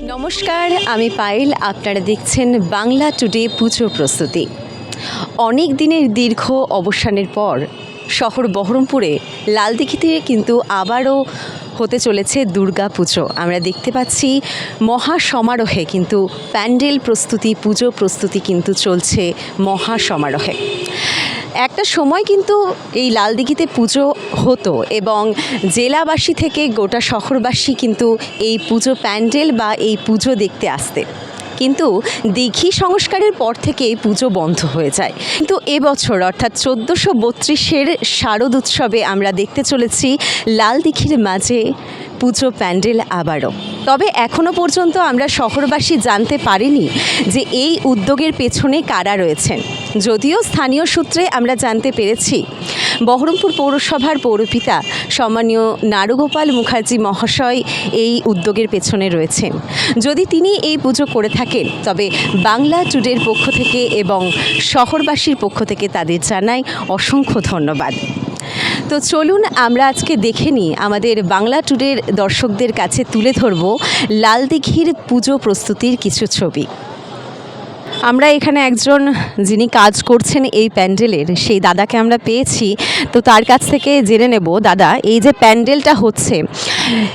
নমস্কার, আমি পায়েল। আপনারা দেখছেন বাংলা টুডে পুজো প্রস্তুতি। অনেক দিনের দীর্ঘ অবসানের পর শহর বহরমপুরে লালদিঘিতে কিন্তু আবারও হতে চলেছে দুর্গা পুজো। আমরা দেখতে পাচ্ছি মহা সমারোহে কিন্তু প্যান্ডেল প্রস্তুতি, পুজো প্রস্তুতি কিন্তু চলছে মহা সমারোহে একটা সময় কিন্তু এই লালদিঘিতে পুজো হতো এবং জেলাবাসী থেকে গোটা শহরবাসী কিন্তু এই পুজো প্যান্ডেল বা এই পুজো দেখতে আসতে কিন্তু দীঘি সংস্কারের পর থেকে এই পুজো বন্ধ হয়ে যায়। কিন্তু এবছর অর্থাৎ চোদ্দোশো বত্রিশের শারদ উৎসবে আমরা দেখতে চলেছি লাল দিঘির মাঝে পুজো প্যান্ডেল আবারও। তবে এখনও পর্যন্ত আমরা শহরবাসী জানতে পারিনি যে এই উদ্যোগের পেছনে কারা রয়েছেন। যদিও স্থানীয় সূত্রে আমরা জানতে পেরেছি, বহরমপুর পৌরসভার পৌরপিতা সম্মানীয় নারুগোপাল মুখার্জি মহাশয় এই উদ্যোগের পেছনে রয়েছেন। যদি তিনি এই পুজো করে থাকেন, তবে বাংলা টুডের পক্ষ থেকে এবং শহরবাসীর পক্ষ থেকে তাদের জানাই অসংখ্য ধন্যবাদ। তো চলুন আমরা আজকে দেখে নিই, আমাদের বাংলা টুডের দর্শকদের কাছে তুলে ধরব লালদিঘির পুজো প্রস্তুতির কিছু ছবি। আমরা এখানে একজন যিনি কাজ করছেন এই প্যান্ডেলের, সেই দাদাকে আমরা পেয়েছি। তো তার কাছ থেকে জেনে নেব, দাদা, এই যে প্যান্ডেলটা হচ্ছে,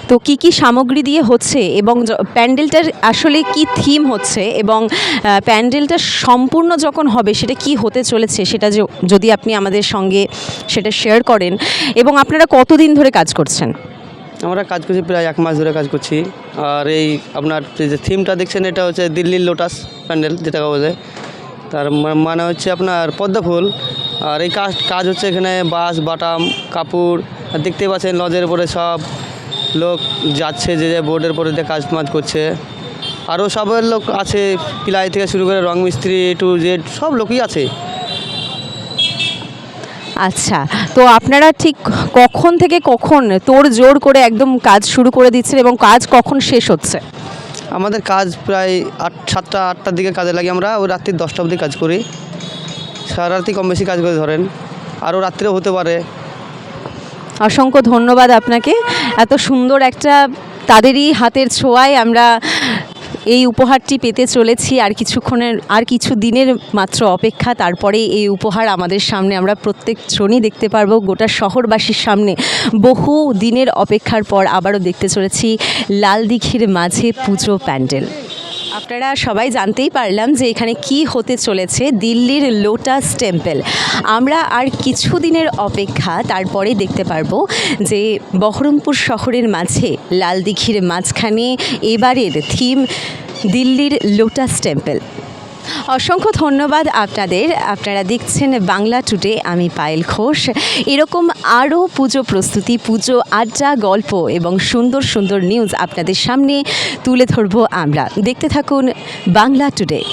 তো কি কি সামগ্রী দিয়ে হচ্ছে এবং প্যান্ডেলটার আসলে কি থিম হচ্ছে এবং প্যান্ডেলটা সম্পূর্ণ যখন হবে সেটা কি হতে চলেছে সেটা যদি আপনি আমাদের সঙ্গে সেটা শেয়ার করেন। এবং আপনারা কতদিন ধরে কাজ করছেন? আমরা কাজ করছি প্রায় এক মাস ধরে কাজ করছি। আর এই আপনার যে থিমটা দেখছেন, এটা হচ্ছে দিল্লির লোটাস প্যান্ডেল যেটা বলা যায়। তার মানে হচ্ছে আপনার পদ্ম ফুল। আর এই কাজ কাজ হচ্ছে এখানে বাঁশ, বাটাম, কাপড়। আর দেখতেই পাচ্ছেন লজের উপরে সব লোক যাচ্ছে, যে যে বোর্ডের উপরে দিয়ে কাজ মাজ করছে। আরও সবের লোক আছে, পিলাই থেকে শুরু করে রং মিস্ত্রি, টু জেড, সব লোকই আছে। আচ্ছা তো আপনারা ঠিক কখন থেকে কখন তোর জোর করে একদম কাজ শুরু করে দিচ্ছেন এবং কাজ কখন শেষ হচ্ছে? আমাদের কাজ প্রায় আট সাতটা আটটার দিকে কাজে লাগে আমরা। ওই রাত্রি দশটা অবধি কাজ করি। সারা রাত্রি কম বেশি কাজ করে ধরেন। আরও রাত্রেও হতে পারে। অসংখ্য ধন্যবাদ আপনাকে। এত সুন্দর একটা তাদেরই হাতের ছোঁয়ায় আমরা এই উপহারটি পেতে চলেছি আর কিছুক্ষণের, আর কিছু দিনের মাত্র অপেক্ষা। তারপরে এই উপহার আমাদের সামনে আমরা প্রত্যেক জনই দেখতে পারব। গোটা শহরবাসীর সামনে বহু দিনের অপেক্ষার পর আবারও দেখতে চলেছি লাল দিঘির মাঝে পুজো প্যান্ডেল। আপনারা সবাই জানতেই পারলাম যে এখানে কি হতে চলেছে দিল্লির লোটাস টেম্পল। আমরা আর কিছু দিনের অপেক্ষা তারপরে দেখতে পারব যে বহরমপুর শহরের মাঝে, লালদিঘির মাঝখানে এবারের থিম দিল্লির লোটাস টেম্পল। অসংখ্য ধন্যবাদ আপনাদের। আপনারা দেখছেন বাংলা টুডে, আমি পায়েল ঘোষ। এরকম আরও পুজো প্রস্তুতি, পুজো আড্ডা, গল্প এবং সুন্দর সুন্দর নিউজ আপনাদের সামনে তুলে ধরব আমরা। দেখতে থাকুন বাংলা টুডে।